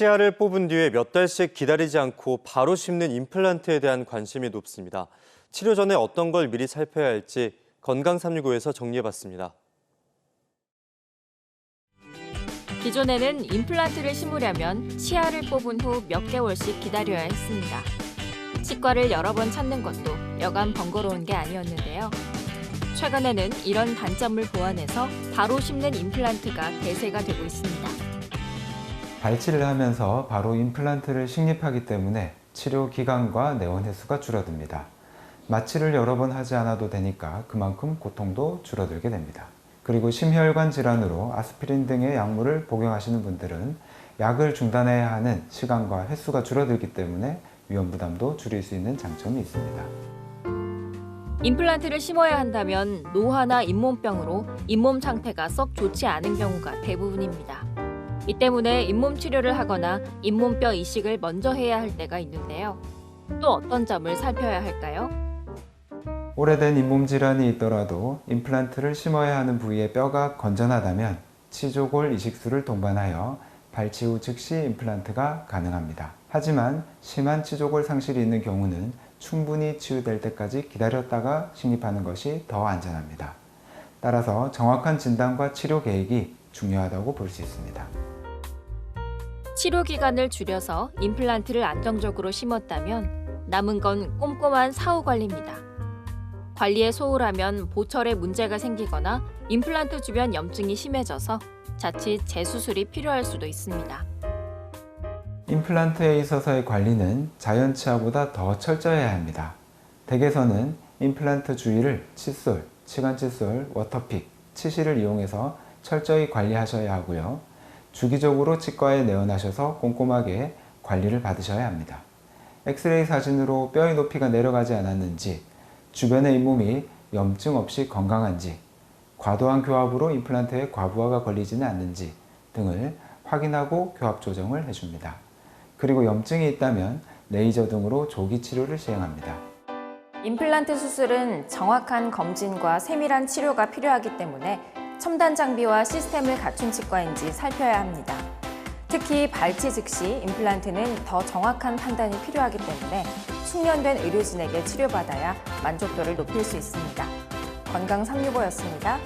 치아를 뽑은 뒤에 몇 달씩 기다리지 않고 바로 심는 임플란트에 대한 관심이 높습니다. 치료 전에 어떤 걸 미리 살펴야 할지 건강 365에서 정리해봤습니다. 기존에는 임플란트를 심으려면 치아를 뽑은 후 몇 개월씩 기다려야 했습니다. 치과를 여러 번 찾는 것도 여간 번거로운 게 아니었는데요. 최근에는 이런 단점을 보완해서 바로 심는 임플란트가 대세가 되고 있습니다. 발치를 하면서 바로 임플란트를 식립하기 때문에 치료 기간과 내원 횟수가 줄어듭니다. 마취를 여러 번 하지 않아도 되니까 그만큼 고통도 줄어들게 됩니다. 그리고 심혈관 질환으로 아스피린 등의 약물을 복용하시는 분들은 약을 중단해야 하는 시간과 횟수가 줄어들기 때문에 위험 부담도 줄일 수 있는 장점이 있습니다. 임플란트를 심어야 한다면 노화나 잇몸병으로 잇몸 상태가 썩 좋지 않은 경우가 대부분입니다. 이 때문에 잇몸 치료를 하거나 잇몸뼈 이식을 먼저 해야 할 때가 있는데요. 또 어떤 점을 살펴야 할까요? 오래된 잇몸 질환이 있더라도 임플란트를 심어야 하는 부위의 뼈가 건전하다면 치조골 이식술을 동반하여 발치 후 즉시 임플란트가 가능합니다. 하지만 심한 치조골 상실이 있는 경우는 충분히 치유될 때까지 기다렸다가 식립하는 것이 더 안전합니다. 따라서 정확한 진단과 치료 계획이 중요하다고 볼 수 있습니다. 치료 기간을 줄여서 임플란트를 안정적으로 심었다면 남은 건 꼼꼼한 사후 관리입니다. 관리에 소홀하면 보철에 문제가 생기거나 임플란트 주변 염증이 심해져서 자칫 재수술이 필요할 수도 있습니다. 임플란트에 있어서의 관리는 자연 치아보다 더 철저해야 합니다. 댁에서는 임플란트 주위를 칫솔, 치관 칫솔, 워터픽, 치실을 이용해서 철저히 관리하셔야 하고요. 주기적으로 치과에 내원하셔서 꼼꼼하게 관리를 받으셔야 합니다. 엑스레이 사진으로 뼈의 높이가 내려가지 않았는지, 주변의 잇몸이 염증 없이 건강한지, 과도한 교합으로 임플란트에 과부하가 걸리지는 않는지 등을 확인하고 교합 조정을 해줍니다. 그리고 염증이 있다면 레이저 등으로 조기 치료를 시행합니다. 임플란트 수술은 정확한 검진과 세밀한 치료가 필요하기 때문에 첨단 장비와 시스템을 갖춘 치과인지 살펴야 합니다. 특히 발치 즉시 임플란트는 더 정확한 판단이 필요하기 때문에 숙련된 의료진에게 치료받아야 만족도를 높일 수 있습니다. 건강 365였습니다.